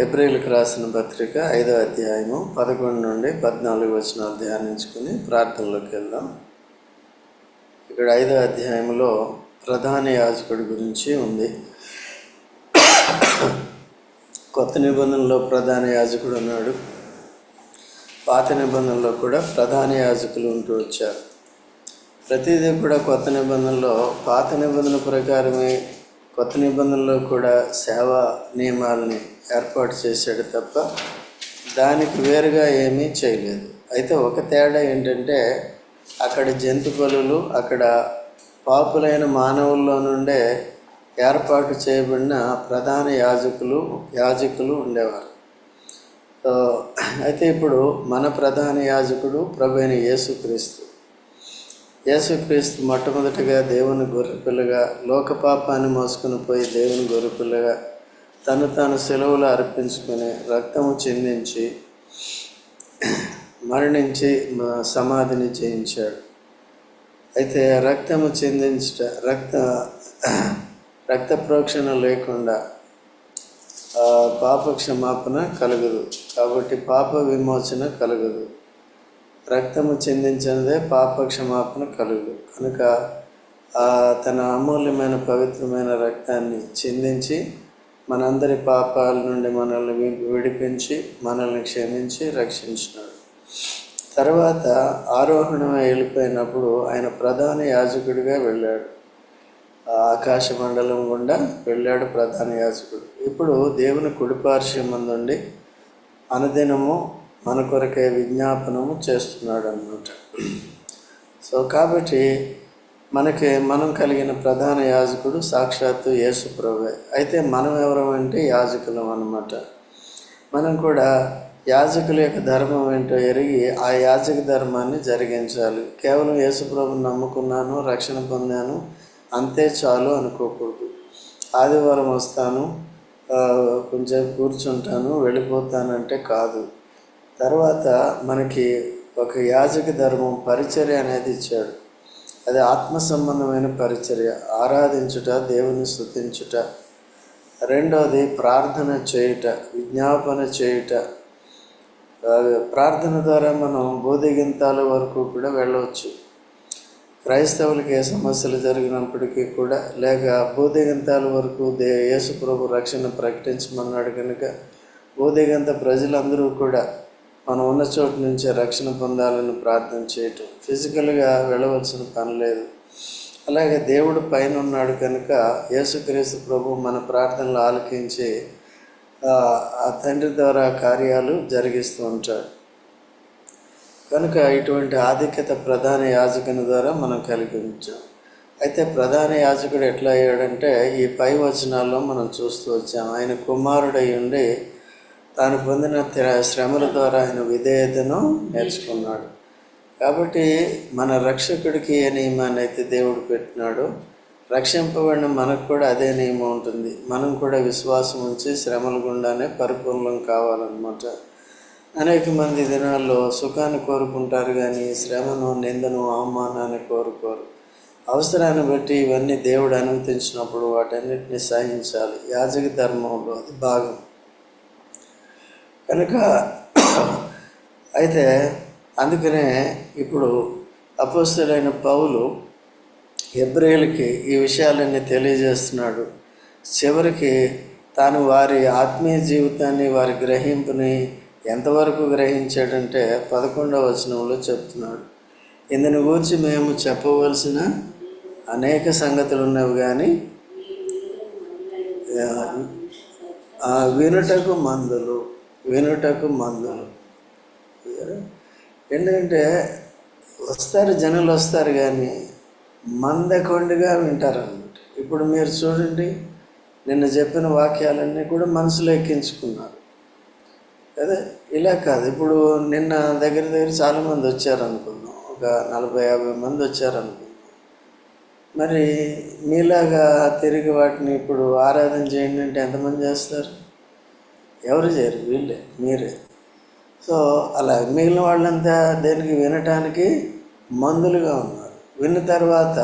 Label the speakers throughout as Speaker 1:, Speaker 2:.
Speaker 1: ఏప్రిల్కి రాసిన పత్రిక ఐదో అధ్యాయము పదకొండు నుండి పద్నాలుగు వచనాలు ధ్యానించుకుని ప్రార్థనలోకి వెళ్దాం. ఇక్కడ ఐదో అధ్యాయంలో ప్రధాన యాజకుడి గురించి ఉంది. కొత్త నిబంధనలో ప్రధాన యాజకుడు ఉన్నాడు. పాత నిబంధనలో కూడా ప్రధాన యాజకులు ఉంటూ వచ్చారు. ప్రతిదీ కూడా కొత్త నిబంధనలో పాత నిబంధన ప్రకారమే కొత్త నిబంధనలో కూడా సేవా నియమాలని ఏర్పాటు చేశాడు తప్ప దానికి వేరుగా ఏమీ చేయలేదు. అయితే ఒక తేడా ఏంటంటే అక్కడ జంతు బలులు అక్కడ పాపులైన మానవుల్లో నుండే ఏర్పాటు చేయబడిన ప్రధాన యాజకులు యాజకులు ఉండేవారు. అయితే ఇప్పుడు మన ప్రధాన యాజకుడు ప్రభు అయిన యేసుక్రీస్తు యేసుక్రీస్తు మొట్టమొదటిగా దేవుని గొర్రెపిల్లగా లోక పాపాన్ని మోసుకుని పోయి దేవుని గొర్రెపిల్లగా తను తాను సెలవులు అర్పించుకొని రక్తము చెందించి మరణించి సమాధిని చేయించాడు అయితే రక్తము చెందించట రక్త రక్త ప్రోక్షణ లేకుండా పాప క్షమాపణ కలగదు. కాబట్టి పాప విమోచన కలగదు. రక్తము చెందించినదే పాప క్షమాపణ కలుగు. కనుక తన అమూల్యమైన పవిత్రమైన రక్తాన్ని చిందించి మనందరి పాపాల నుండి మనల్ని విడిపించి మనల్ని క్షమించి రక్షించినాడు. తర్వాత ఆరోహణమై వెళ్ళిపోయినప్పుడు ఆయన ప్రధాన యాజకుడిగా వెళ్ళాడు. ఆకాశ మండలం గుండా వెళ్ళాడు ప్రధాన యాజకుడు. ఇప్పుడు దేవుని కుడిపార్శ్వం నుండి అనుదినము మన కొరకే విజ్ఞాపనము చేస్తున్నాడు అన్నమాట సో కాబట్టి మనకి మనం కలిగిన ప్రధాన యాజకుడు సాక్షాత్తు యేసు ప్రభువే. అయితే మనం ఎవరమంటే యాజకులం అన్నమాట. మనం కూడా యాజకుల యొక్క ధర్మం ఏంటో ఎరిగి ఆ యాజక ధర్మాన్ని జరిగించాలి. కేవలం యేసుప్రభుని నమ్ముకున్నాను రక్షణ పొందాను అంతే చాలు అనుకోకూడదు. ఆదివారం వస్తాను కొంచెం కూర్చుంటాను వెళ్ళిపోతానంటే కాదు. తర్వాత మనకి ఒక యాజక ధర్మం పరిచర్య అనేది ఇచ్చాడు. అది ఆత్మ సంబంధమైన పరిచర్య. ఆరాధించుట దేవుని స్థుతించుట రెండవది ప్రార్థన చేయుట విజ్ఞాపన చేయుట. ప్రార్థన ద్వారా మనం బోధిగింతాల వరకు కూడా వెళ్ళవచ్చు. క్రైస్తవులకి ఏ సమస్యలు జరిగినప్పటికీ కూడా లేక బోధిగంతాల వరకు దే యేసు ప్రభు రక్షణ ప్రకటించమన్నాడు కనుక బోధిగంత ప్రజలందరూ కూడా మనం ఉన్న చోటు నుంచే రక్షణ పొందాలని ప్రార్థన చేయటం. ఫిజికల్గా వెళ్ళవలసిన పని లేదు. అలాగే దేవుడు పైన ఉన్నాడు కనుక యేసుక్రీస్తు ప్రభు మన ప్రార్థనలు ఆలకించి ఆ, ఆ తండ్రి ద్వారా కార్యాలు జరిగిస్తూ ఉంటాడు. కనుక ఇటువంటి ఆధిక్యత ప్రధాన యాజకుని ద్వారా మనం కలిగి ఉంచాం. అయితే ప్రధాన యాజకుడు ఎట్లా అయ్యాడంటే ఈ పై వచనాల్లో మనం చూస్తూ వచ్చాం. ఆయన కుమారుడై ఉండి తాను పొందిన శ్రమల ద్వారా ఆయన విధేయతను నేర్చుకున్నాడు. కాబట్టి మన రక్షకుడికి ఏ నియమాన్ని అయితే దేవుడు పెట్టినాడో రక్షింపబడిన మనకు కూడా అదే నియమం ఉంటుంది. మనం కూడా విశ్వాసం ఉంచి శ్రమల గుండానే పరిపూర్ణం కావాలన్నమాట. అనేక మంది దినాల్లో సుఖాన్ని కోరుకుంటారు కానీ శ్రమను నిందను అవమానాన్ని కోరుకోరు. అవసరాన్ని బట్టి ఇవన్నీ దేవుడు అనుమతించినప్పుడు వాటన్నిటిని సహించాలి. యాజక ధర్మంలో అది భాగం. కనుక అయితే అందుకనే ఇప్పుడు అపస్తులైన పౌలు హెబ్రేలకి ఈ విషయాలన్నీ తెలియజేస్తున్నాడు. చివరికి తాను వారి ఆత్మీయ జీవితాన్ని వారి గ్రహింపుని ఎంతవరకు గ్రహించాడంటే పదకొండవ వచనంలో చెప్తున్నాడు. ఇందుని గురించి మేము చెప్పవలసిన అనేక సంగతులు ఉన్నవి కానీ ఆ, వినుటకు మందులు వినుటకు మందులు ఎందుకంటే వస్తారు జనులు వస్తారు కానీ మందకొండిగా వింటారన్నమాట. ఇప్పుడు మీరు చూడండి నిన్న చెప్పిన వాక్యాలన్నీ కూడా మనసులో ఎక్కించుకున్నారు. అదే ఇలా కాదు. ఇప్పుడు నిన్న దగ్గర దగ్గర చాలామంది వచ్చారనుకుందాం. ఒక నలభై యాభై మంది వచ్చారనుకుందాం. మరి మీలాగా తిరిగి వాటిని ఇప్పుడు ఆరాధన చేయండి అంటే ఎంతమంది చేస్తారు? ఎవరు చేయరు వీళ్ళే మీరే. సో అలా మిగిలిన వాళ్ళంతా దేనికి వినటానికి మందులుగా ఉన్నారు. విన్న తర్వాత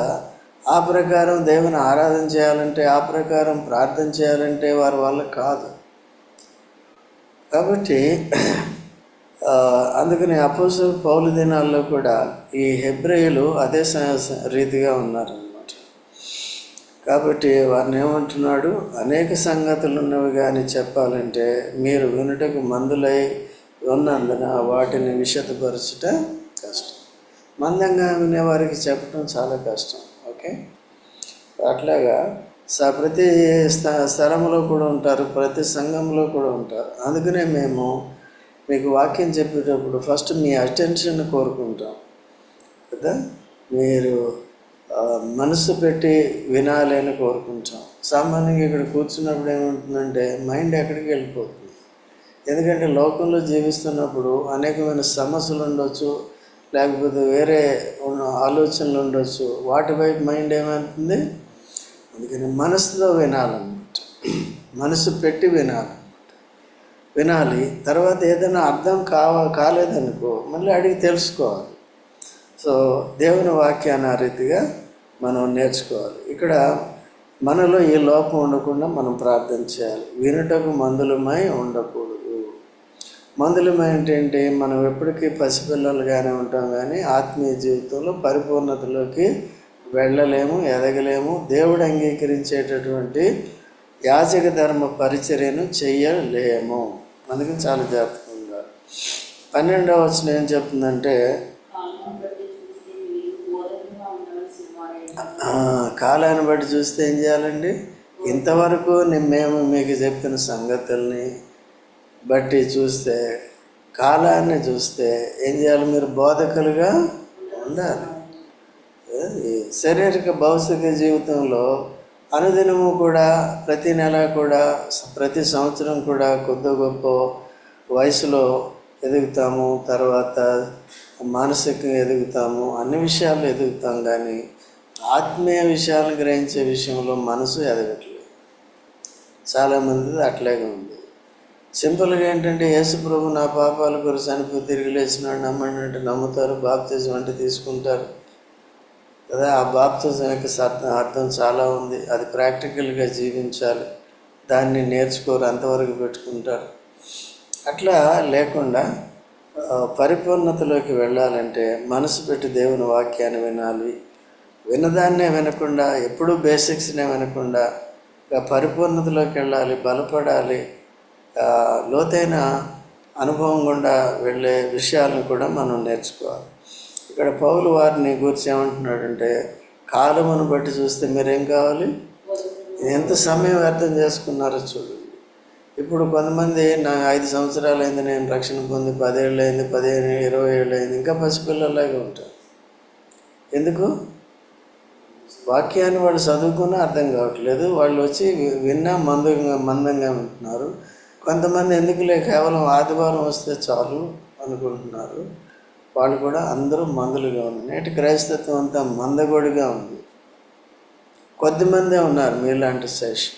Speaker 1: ఆ ప్రకారం దేవుని ఆరాధన చేయాలంటే ఆ ప్రకారం ప్రార్థన చేయాలంటే వారి వల్ల కాదు. కాబట్టి అందుకని అపోసు పౌలు దినాల్లో కూడా ఈ హెబ్రేయులు అదే రీతిగా ఉన్నారు. కాబట్టి వారిని ఏమంటున్నాడు? అనేక సంగతులు ఉన్నవి కానీ చెప్పాలంటే మీరు వినుటకు మందులై ఉన్నందున వాటిని విషదపరచుట కష్టం. మందంగా వినేవారికి చెప్పడం చాలా కష్టం. ఓకే? అట్లాగా స ప్రతి స్థ- స్థలంలో కూడా ఉంటారు ప్రతి సంఘంలో కూడా ఉంటారు. అందుకనే మేము మీకు వాక్యం చెప్పేటప్పుడు ఫస్ట్ మీ అటెన్షన్ కోరుకుంటాం. కదా? మీరు మనసు పెట్టి వినాలి అని కోరుకుంటాం. సామాన్యంగా ఇక్కడ కూర్చున్నప్పుడు ఏమవుతుందంటే మైండ్ ఎక్కడికి వెళ్ళిపోతుంది. ఎందుకంటే లోకంలో జీవిస్తున్నప్పుడు అనేకమైన సమస్యలు ఉండొచ్చు లేకపోతే వేరే ఉన్న ఆలోచనలు ఉండొచ్చు. వాటి వైపు మైండ్ ఏమవుతుంది? అందుకని మనసులో వినాలన్నమాట. మనసు పెట్టి వినాలి వినాలి. తర్వాత ఏదైనా అర్థం కావ కాలేదనుకో మళ్ళీ అడిగి తెలుసుకోవాలి. సో దేవుని వాక్యాన్ని ఆ రీతిగా మనం నేర్చుకోవాలి. ఇక్కడ మనలో ఈ లోపం ఉండకుండా మనం ప్రార్థన చేయాలి. వినుటకు మందులమై ఉండకూడదు. మందులమై అంటే ఏంటి? మనం ఎప్పటికీ పసిపిల్లలుగానే ఉంటాం కానీ ఆత్మీయ జీవితంలో పరిపూర్ణతలోకి వెళ్ళలేము ఎదగలేము. దేవుడు అంగీకరించేటటువంటి యాజక ధర్మ పరిచర్యను చెయ్యలేము అందుకని చాలా జాగ్రత్తగా ఉండాలి. పన్నెండవ వచ్చిన ఏం చెప్తుందంటే
Speaker 2: కాలం బట్టి చూస్తే మీరు బోధనగా ఉండవలసిన వారే
Speaker 1: ఆ, కాలాన్ని బట్టి చూస్తే ఏం చేయాలండి? ఇంతవరకు మేము మీకు చెప్పిన సంగతుల్ని బట్టి చూస్తే కాలాన్ని చూస్తే ఏం చేయాలి? మీరు బోధకులుగా ఉండాలి. శారీరక భౌతిక జీవితంలో అనుదినము కూడా ప్రతి నెల కూడా ప్రతి సంవత్సరం కూడా కొద్ది గొప్ప వయసులో ఎదుగుతాము. తర్వాత మానసికంగా ఎదుగుతాము. అన్ని విషయాల్లో ఎదుగుతాం కానీ ఆత్మీయ విషయాలను గ్రహించే విషయంలో మనసు ఎదగట్లేదు. చాలామంది అట్లాగే ఉంది. సింపుల్గా ఏంటంటే యేసు ప్రభు నా పాపాల కొరకు చనిపోయి తిరిగి లేచినాడు నమ్మండి అంటే నమ్ముతారు బాప్తిజం అంటే తీసుకుంటారు. కదా ఆ బాప్తిజం యొక్క అర్థం అర్థం చాలా ఉంది. అది ప్రాక్టికల్గా జీవించాలి. దాన్ని నేర్చుకోరు అంతవరకు పెట్టుకుంటారు. అట్లా లేకుండా పరిపూర్ణతలోకి వెళ్ళాలంటే మనసు పెట్టి దేవుని వాక్యాన్ని వినాలి. వినదాన్నే వినకుండా ఎప్పుడూ బేసిక్స్నే వినకుండా పరిపూర్ణతలోకి వెళ్ళాలి బలపడాలి లోతైన అనుభవం గుండా వెళ్ళే విషయాలను కూడా మనం నేర్చుకోవాలి. ఇక్కడ పౌలు వారిని గురించి ఏమంటున్నాడంటే కాలమును బట్టి చూస్తే మీరేం కావాలి? ఎంత సమయం వ్యర్థం చేసుకున్నారో చూడండి. ఇప్పుడు కొంతమంది నా ఐదు సంవత్సరాలు అయింది నేను రక్షణ పొంది పదేళ్ళు అయింది పదిహేను ఇరవై ఏళ్ళు అయింది ఇంకా పసిపిల్లలాగా ఉంటారు. ఎందుకు? వాక్యాన్ని వాళ్ళు చదువుకున్నా అర్థం కావట్లేదు. వాళ్ళు వచ్చి విన్నా మందంగా మందంగా ఉంటున్నారు. కొంతమంది ఎందుకులే కేవలం ఆదివారం వస్తే చాలు అనుకుంటున్నారు. వాళ్ళు కూడా అందరూ మందులుగా ఉంది. నేటి క్రైస్తత్వం అంతా మందగొడిగా ఉంది. కొద్దిమందే ఉన్నారు మీలాంటి శేషం.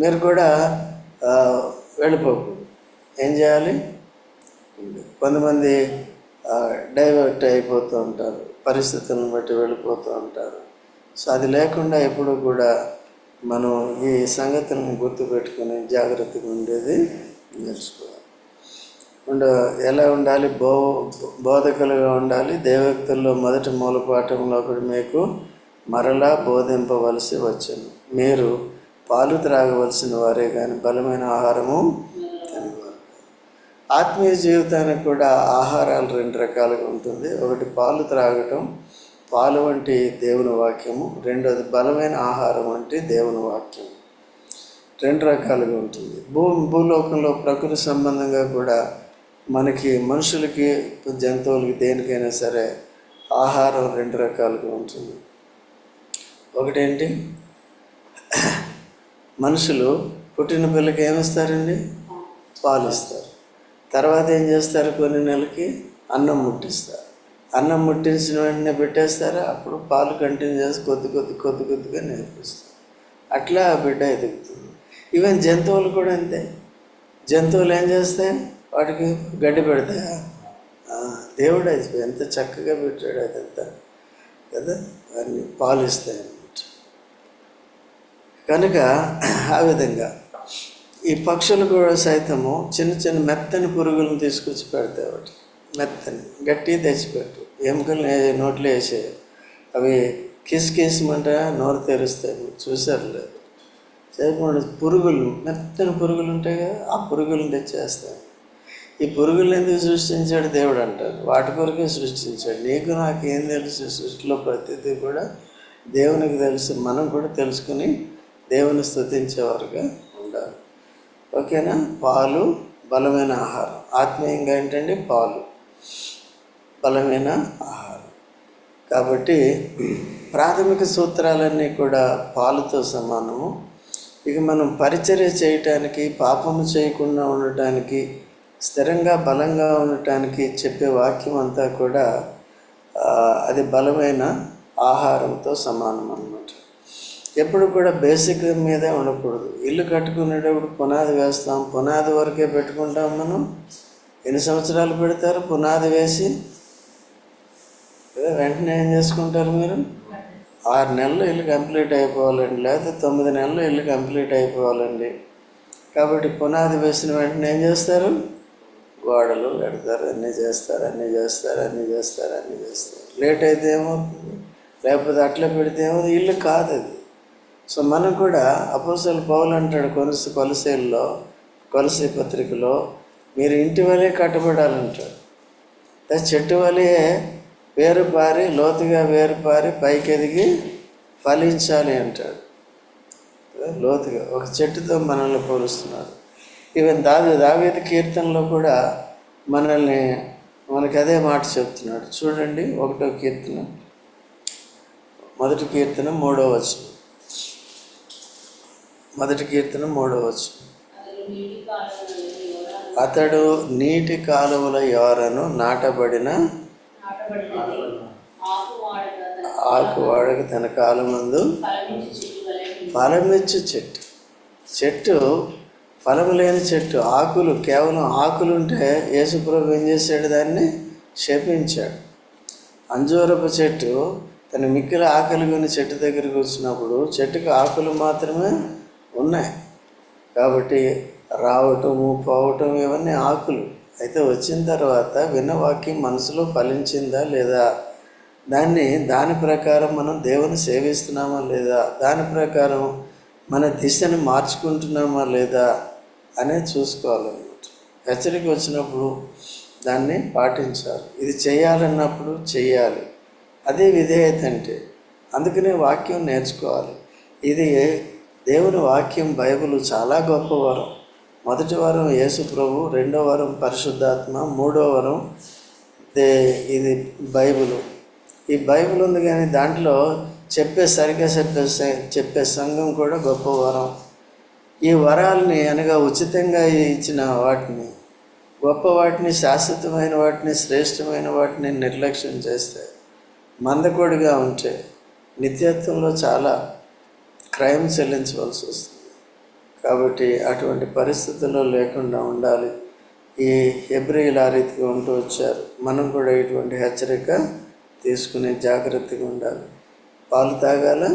Speaker 1: మీరు కూడా వెళ్ళిపోకూడదు ఏం చేయాలి? కొంతమంది డైవర్ట్ అయిపోతూ ఉంటారు. పరిస్థితులను బట్టి వెళ్ళిపోతూ ఉంటారు. సో అది లేకుండా ఎప్పుడు కూడా మనం ఈ సంగతులను గుర్తుపెట్టుకుని జాగ్రత్తగా ఉండేది నేర్చుకోవాలి. ఉండ ఎలా ఉండాలి? బో బోధకులుగా ఉండాలి. దేవక్తుల్లో మొదటి మూలపాఠంలో ఒకటి మీకు మరలా బోధింపవలసి వచ్చింది. మీరు పాలు త్రాగవలసిన వారే కానీ బలమైన ఆహారము తినవారు. ఆత్మీయ జీవితానికి కూడా ఆహారాలు రెండు రకాలుగా ఉంటుంది. ఒకటి పాలు త్రాగటం పాలు వంటి దేవుని వాక్యము రెండోది బలమైన ఆహారం వంటి దేవుని వాక్యం రెండు రకాలుగా ఉంటుంది. భూ భూలోకంలో ప్రకృతి సంబంధంగా కూడా మనకి మనుషులకి జంతువులకి దేనికైనా సరే ఆహారం రెండు రకాలుగా ఉంటుంది. ఒకటేంటి? మనుషులు పుట్టిన పిల్లకి ఏమిస్తారండి? పాలు ఇస్తారు. తర్వాత ఏం చేస్తారు? కొన్ని నెలకి అన్నం ముట్టిస్తారు. అన్నం ముట్టించిన వెంటనే పెట్టేస్తారా? అప్పుడు పాలు కంటిన్యూ చేసి కొద్ది కొద్ది కొద్ది కొద్దిగా నేర్పిస్తారు. అట్లా ఆ బిడ్డ ఎదుగుతుంది. ఈవెన్ జంతువులు కూడా అంతే. జంతువులు ఏం చేస్తాయి? వాటికి గడ్డి పెడతాయా? దేవుడు అది ఎంత చక్కగా పెట్టాడు అదంతా. కదా? అన్ని పాలు ఇస్తాయి అన్నమాట. కనుక ఆ విధంగా ఈ పక్షులు కూడా సైతము చిన్న చిన్న మెత్తని పురుగులను తీసుకొచ్చి పెడతాయి వాటి మెత్తని గట్టి తెచ్చిపెట్టు. ఎముకలు నోట్లో వేసే అవి కిస్ కిస్మంట నోరు తెరుస్తాయి. మీరు చూసారు లేదు. చేయకుండా పురుగులు మెత్తని పురుగులు ఉంటాయి కదా ఆ పురుగులను తెచ్చేస్తాను. ఈ పురుగులు ఎందుకు సృష్టించాడు దేవుడు అంటారు. వాటి కొరకే సృష్టించాడు. నీకు నాకు ఏం తెలుసు? సృష్టిలో ప్రతిదీ కూడా దేవునికి తెలుసు. మనం కూడా తెలుసుకుని దేవుని స్థుతించేవారుగా ఉండాలి. ఓకేనా? పాలు బలమైన ఆహారం. ఆత్మీయంగా ఏంటంటే పాలు. బలమైన ఆహారం. కాబట్టి ప్రాథమిక సూత్రాలన్నీ కూడా పాలుతో సమానము. ఇక మనం పరిచర్య చేయటానికి పాపము చేయకుండా ఉండటానికి స్థిరంగా బలంగా ఉండటానికి చెప్పే వాక్యం అంతా కూడా అది బలమైన ఆహారంతో సమానం అన్నమాట ఎప్పుడు కూడా బేసిక్ మీదే ఉండకూడదు. ఇల్లు కట్టుకునేటప్పుడు పునాది వేస్తాం పునాది వరకే పెట్టుకుంటాం మనం. ఎన్ని సంవత్సరాలు పెడతారు? పునాది వేసి వెంటనే ఏం చేసుకుంటారు మీరు? ఆరు నెలలు ఇల్లు కంప్లీట్ అయిపోవాలండి. లేకపోతే తొమ్మిది నెలలు ఇల్లు కంప్లీట్ అయిపోవాలండి. కాబట్టి పునాది వేసిన వెంటనే ఏం చేస్తారు? గోడలు పెడతారు. అన్నీ చేస్తారు అన్నీ చేస్తారు అన్నీ చేస్తారు అన్నీ చేస్తారు. లేట్ అయితే ఏమవుతుంది? లేకపోతే అట్లా పెడితే ఏమవుతుంది? ఇల్లు కాదు అది. సో మనం కూడా అపోసలు పౌలు అంటాడు కొలసి కొలసేల్లో కొలసి పత్రికలో మీరు ఇంటి వలె కట్టబడాలంటాడు. అదే చెట్టు వలె వేరుపారి లోతుగా వేరుపారి పైకి ఎదిగి ఫలించాలి అంటాడు. లోతుగా ఒక చెట్టుతో మనల్ని పోలుస్తున్నాడు ఈవెన్ దావి దావేది కీర్తనలో కూడా మనల్ని మనకి అదే మాట చెప్తున్నాడు. చూడండి ఒకటో కీర్తన. మొదటి కీర్తన మూడో వచనం. మొదటి కీర్తన మూడో వచనం.
Speaker 2: అతడు నీటి
Speaker 1: కాలువల
Speaker 2: ఎవరను
Speaker 1: నాటబడిన
Speaker 2: నాటబడినది ఆకు వాడక తన
Speaker 1: కాలు ముందు
Speaker 2: ఫలమిచ్చి చెట్టు.
Speaker 1: ఫలమిచ్చు చెట్టు చెట్టు ఫలం లేని చెట్టు. ఆకులు కేవలం ఆకులు ఉంటే యేసుప్రభు ఏం చేశాడు దాన్ని? శపించాడు. అంజూరపు చెట్టు తన మిక్కిల ఆకలి కొని చెట్టు దగ్గరికి వచ్చినప్పుడు చెట్టుకు ఆకులు మాత్రమే ఉన్నాయి. కాబట్టి రావటము పోవటం ఇవన్నీ ఆకులు. అయితే వచ్చిన తర్వాత విన్న వాక్యం మనసులో ఫలించిందా లేదా? దాన్ని దాని ప్రకారం మనం దేవుని సేవిస్తున్నామా లేదా? దాని ప్రకారం మన దిశను మార్చుకుంటున్నామా లేదా అనేది చూసుకోవాలన్నమాట. హెచ్చరిక వచ్చినప్పుడు దాన్ని పాటించాలి. ఇది చేయాలన్నప్పుడు చేయాలి అదే విధేయత అంటే అందుకనే వాక్యం నేర్చుకోవాలి. ఇది దేవుని వాక్యం బైబిల్ చాలా గొప్ప వరం. మొదటి వారం యేసు ప్రభు రెండో వారం పరిశుద్ధాత్మ మూడో వారం దే ఇది బైబుల్. ఈ బైబిల్ ఉంది కానీ దాంట్లో చెప్పే సరిగ్గా చెప్పే చెప్పే సంఘం కూడా గొప్ప వరం. ఈ వరాలని అనగా ఉచితంగా ఇచ్చిన వాటిని గొప్ప వాటిని శాశ్వతమైన వాటిని శ్రేష్టమైన వాటిని నిర్లక్ష్యం చేస్తే మందకొడిగా ఉంటే నిత్యత్వంలో చాలా క్రైమ్ చెల్లించవలసి వస్తుంది. కాబట్టి అటువంటి పరిస్థితుల్లో లేకుండా ఉండాలి. ఈ హెబ్రిల్ ఆ రీతిగా ఉంటూ వచ్చారు. మనం కూడా ఇటువంటి హెచ్చరిక తీసుకునే జాగ్రత్తగా ఉండాలి. పాలు తాగాల?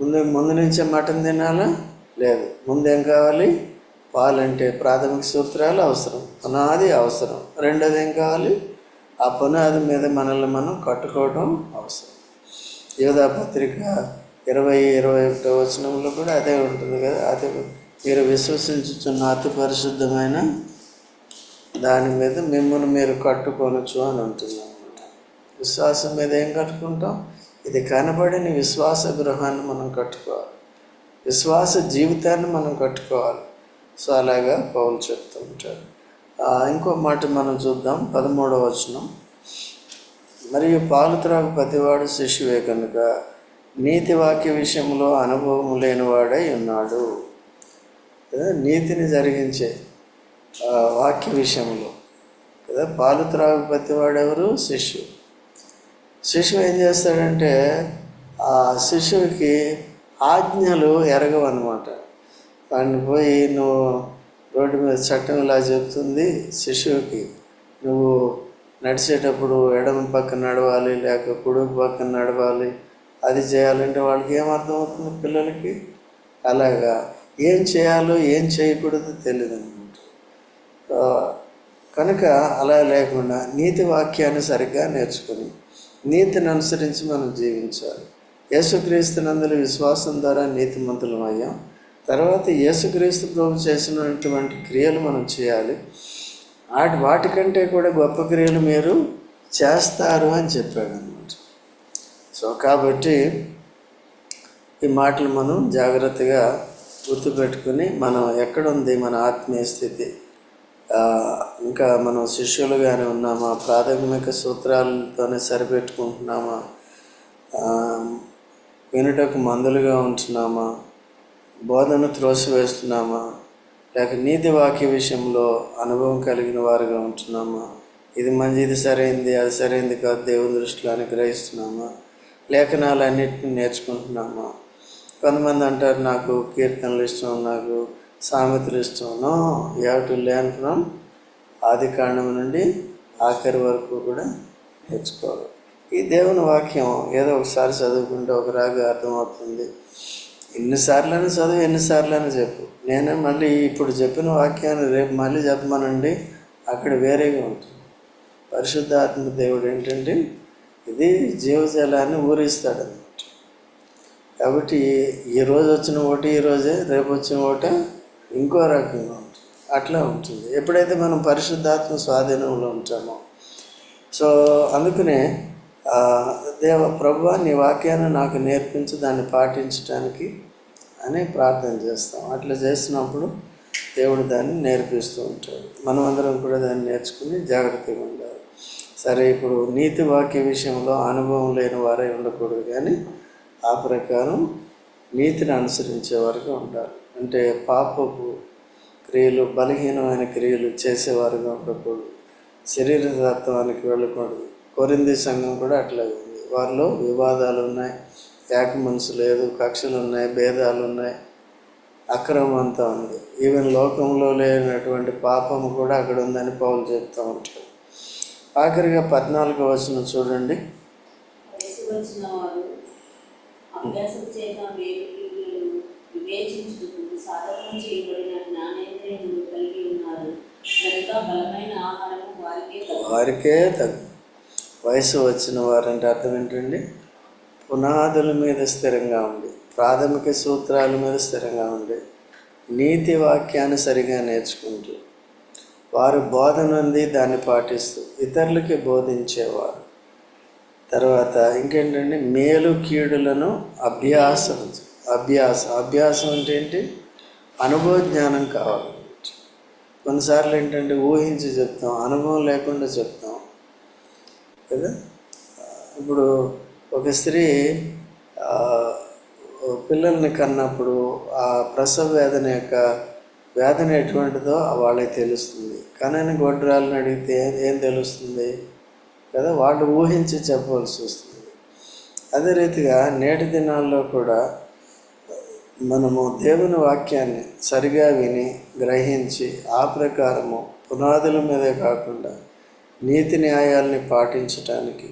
Speaker 1: ముందు ముందు నుంచే మటన్ తినాలా? లేదు. ముందేం కావాలి? పాలు అంటే ప్రాథమిక సూత్రాలు అవసరం. పునాది అవసరం. రెండోది ఏం కావాలి? ఆ పునాది మీద మనల్ని మనం కట్టుకోవడం అవసరం. యోధా పత్రిక ఇరవై ఇరవై ఒకటో వచనంలో కూడా అదే ఉంటుంది కదా? అదే మీరు విశ్వసించుచున్న అతి పరిశుద్ధమైన దాని మీద మిమ్మల్ని మీరు కట్టుకొనొచ్చు అని ఉంటుంది విశ్వాసం మీద ఏం కట్టుకుంటాం? ఇది కనబడిన విశ్వాస గృహాన్ని మనం కట్టుకోవాలి. విశ్వాస జీవితాన్ని మనం కట్టుకోవాలి. సో అలాగా పౌలు చెప్తూ ఉంటాడు. ఇంకో మాట మనం చూద్దాం. పదమూడవ వచనం. మరియు పాలు త్రాగు ప్రతివాడు శిష్యువే కనుక నీతి వాక్య విషయంలో అనుభవం లేనివాడై ఉన్నాడు. కదా నీతిని జరిగించే వాక్య విషయంలో కదా పాలు త్రాగు ప్రతివాడు శిష్యుడు శిష్యు ఏం చేస్తాడంటే ఆ శిష్యుడికి ఆజ్ఞలు ఎరగవు అనమాట వాడిని పోయి నువ్వు రోడ్డు మీద చట్టం ఇలా చెప్తుంది శిశువుకి నువ్వు నడిచేటప్పుడు ఎడమ పక్కన నడవాలి లేక కుడుకు పక్కన నడవాలి అది చేయాలంటే వాళ్ళకి ఏం అర్థమవుతుంది పిల్లలకి? అలాగా ఏం చేయాలో ఏం చేయకూడదో తెలియదు అనమాట కనుక అలా లేకుండా నీతి వాక్యాన్ని సరిగ్గా నేర్చుకుని నీతిని అనుసరించి మనం జీవించాలి. యేసుక్రీస్తునందులో విశ్వాసం ద్వారా నీతిమంతులం అయ్యాం తర్వాత యేసుక్రీస్తు ప్రభు చేసినటువంటి క్రియలు మనం చేయాలి. వాటి వాటికంటే కూడా గొప్ప క్రియలు మీరు చేస్తారు అని చెప్పాడు అనమాట సో కాబట్టి ఈ మాటలు మనం జాగ్రత్తగా గుర్తుపెట్టుకుని మనం ఎక్కడుంది మన ఆత్మీయ స్థితి? ఇంకా మనం శిష్యులుగానే ఉన్నామా? ప్రాథమిక సూత్రాలతోనే సరిపెట్టుకుంటున్నామా? వినుటకు మందులుగా ఉంటున్నామా? బోధన త్రోసివేస్తున్నామా? లేక నీతి వాక్య విషయంలో అనుభవం కలిగిన వారుగా ఉంటున్నామా? ఇది మంచి ఇది సరైంది అది సరైంది కాదు దేవుని దృష్టిలో అని గ్రహిస్తున్నామా? లేఖనాలన్నింటినీ నేర్చుకుంటున్నామా? కొంతమంది అంటారు నాకు కీర్తనలు ఇష్టం నాకు సామెతలు ఇష్టం. No you have to learn from Adi Kandam నుండి ఆఖరి వరకు కూడా నేర్చుకోవాలి. ఈ దేవుని వాక్యం ఏదో ఒకసారి చదువుకుంటే ఒక రాగా అర్థమవుతుంది. ఎన్నిసార్లైనా చదువు ఎన్నిసార్లైనా చెప్పు. నేనే మళ్ళీ ఇప్పుడు చెప్పిన వాక్యాన్ని రేపు మళ్ళీ చెప్పమనండి. అక్కడ వేరేగా ఉంటుంది. పరిశుద్ధాత్మ దేవుడు ఏంటంటే ఇది జీవజలాన్ని ఊరిస్తాడనమాట కాబట్టి ఈ రోజు వచ్చిన ఒకటి ఈరోజే రేపు వచ్చిన ఒకటే ఇంకో రకంగా ఉంటుంది. అట్లా ఉంటుంది. ఎప్పుడైతే మనం పరిశుద్ధాత్మ స్వాధీనంలో ఉంటామో. సో అందుకనే దేవ ప్రభు నీ వాక్యాన్ని నాకు నేర్పించి దాన్ని పాటించడానికి అని ప్రార్థన చేస్తాం. అట్లా చేసినప్పుడు దేవుడు దాన్ని నేర్పిస్తూ ఉంటాడు. మనమందరం కూడా దాన్ని నేర్చుకుని జాగ్రత్తగా ఉండాలి. సరే ఇప్పుడు నీతి వాక్య విషయంలో అనుభవం లేని వారే ఉండకూడదు కానీ ఆ ప్రకారం నీతిని అనుసరించే వారుగా ఉండాలి. అంటే పాపపు క్రియలు బలహీనమైన క్రియలు చేసేవారుగా ఉండకూడదు. శరీర తత్వానికి వెళ్ళకూడదు. కొరింది సంఘం కూడా అట్లాగే ఉంది. వారిలో వివాదాలు ఉన్నాయి. ఏక మనసు లేదు కక్షలు ఉన్నాయి భేదాలు ఉన్నాయి. అక్రమం అంతా ఉంది. ఈవెన్ లోకంలో లేనటువంటి పాపం కూడా అక్కడ ఉందని పౌలు చెప్తూ ఉంటాడు. ఆఖరిగా పద్నాలుగో వచనం చూడండి.
Speaker 2: అభ్యాసం చేత మేలు కీడులను సాధకం చేయబడిన జ్ఞానేంద్రియములు కలిగి ఉన్నారు కనుక బలమైన ఆహారము వారికే
Speaker 1: వారికే తగ్గు వయసు వచ్చిన వారంటే అర్థం ఏంటండి? పునాదుల మీద స్థిరంగా ఉండి ప్రాథమిక సూత్రాల మీద స్థిరంగా ఉండి నీతి వాక్యాన్ని సరిగా నేర్చుకుంటూ వారు బోధన ఉంది దాన్ని పాటిస్తూ ఇతరులకి బోధించేవారు. తర్వాత ఇంకేంటంటే మేలు కీడులను అభ్యాసం అభ్యాసం అభ్యాసం అంటే ఏంటి? అనుభవ జ్ఞానం కావాలి. కొన్నిసార్లు ఏంటంటే ఊహించి చెప్తాం అనుభవం లేకుండా చెప్తాం. కదా? ఇప్పుడు ఒక స్త్రీ పిల్లల్ని కన్నప్పుడు ఆ ప్రసవ వేదన యొక్క వేదన ఎటువంటిదో వాళ్ళకి తెలుస్తుంది. కానీ గొడ్రాలను అడిగితే ఏం తెలుస్తుంది? కదా వాళ్ళు ఊహించి చెప్పవలసి వస్తుంది. అదే రీతిగా నేటి దినాల్లో కూడా మనము దేవుని వాక్యాన్ని సరిగా విని గ్రహించి ఆ ప్రకారము పునాదుల మీదే కాకుండా నీతి న్యాయాల్ని పాటించటానికి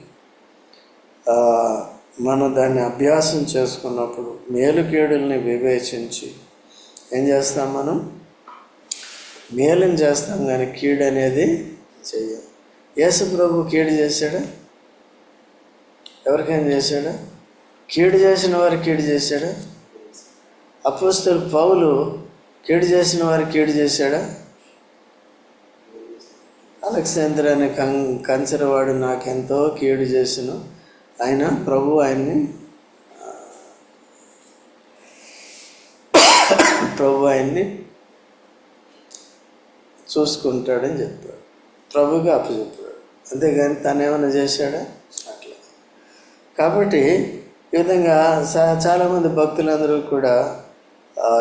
Speaker 1: మనం దాన్ని అభ్యాసం చేసుకున్నప్పుడు మేలుకీడుల్ని వివేచించి ఏం చేస్తాం మనం? మేలుని చేస్తాం కానీ కీడు అనేది చెయ్యం. యేసు ప్రభు కీడు చేశాడా? ఎవరికైనా చేశాడా? కీడు చేసిన వారు కీడు చేశాడా? అపోస్తులు పౌలు కీడు చేసిన వారు కీడు చేశాడా? అలెక్సాందర్ అనే కం కంచరవాడు నాకెంతో కీడు చేసిన ఆయన ప్రభు ఆయన్ని ప్రభు ఆయన్ని చూసుకుంటాడని చెప్పాడు. ప్రభుగా అప్పచెప్పాడు. అంతేగాని తను ఏమైనా చేశాడా? అట్లా. కాబట్టి ఈ విధంగా చాలామంది భక్తులందరూ కూడా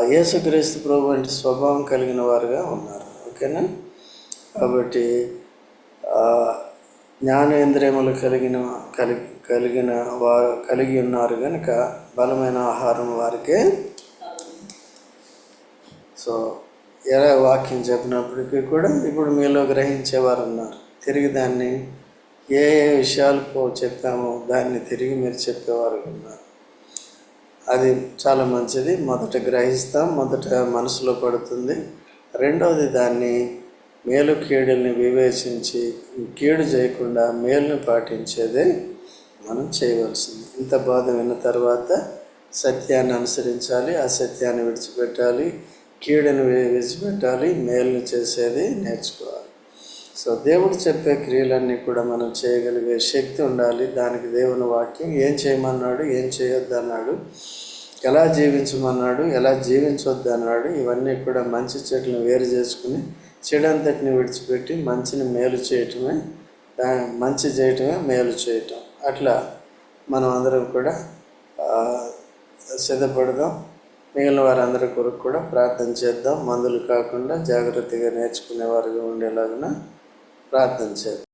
Speaker 1: యేసుక్రీస్తు ప్రభు వంటి స్వభావం కలిగిన వారుగా ఉన్నారు. ఓకేనా? కాబట్టి జ్ఞానేంద్రియములు కలిగిన కలిగి కలిగిన వారు కలిగి ఉన్నారు కనుక బలమైన ఆహారం వారికే. సో ఎలా వాక్యం చెప్పినప్పటికీ కూడా ఇప్పుడు మీలో గ్రహించేవారు ఉన్నారు. తిరిగి దాన్ని ఏ ఏ విషయాలు పో చెప్పామో దాన్ని తిరిగి మీరు చెప్పేవారు ఉన్నారు అది చాలా మంచిది. మొదట గ్రహిస్తాం మొదట మనసులో పడుతుంది. రెండవది దాన్ని మేలు కీడుల్ని వివేచించి కీడు చేయకుండా మేలుని పాటించేదే మనం చేయవలసింది. ఇంత బాధ విన్న తర్వాత సత్యాన్ని అనుసరించాలి ఆ సత్యాన్ని విడిచిపెట్టాలి కీడుని విడిచిపెట్టాలి మేలుని చేసేది నేర్చుకోవాలి. సో దేవుడు చెప్పే క్రియలన్నీ కూడా మనం చేయగలిగే శక్తి ఉండాలి. దానికి దేవుని వాక్యం ఏం చేయమన్నాడు ఏం చేయొద్దు అన్నాడు ఎలా జీవించమన్నాడు ఎలా జీవించవద్దు అన్నాడు ఇవన్నీ కూడా మంచి చెట్లను వేరు చేసుకుని చెడంతటిని విడిచిపెట్టి మంచిని మేలు చేయటమే మంచి చేయటమే మేలు చేయటం. అట్లా మనం అందరం కూడా సిద్ధపడదాం. మిగిలిన వారందరి కొరకు కూడా ప్రార్థన చేద్దాం. మందులు కాకుండా జాగ్రత్తగా నేర్చుకునే వారిగా ఉండేలాగా ప్రార్థన చేద్దాం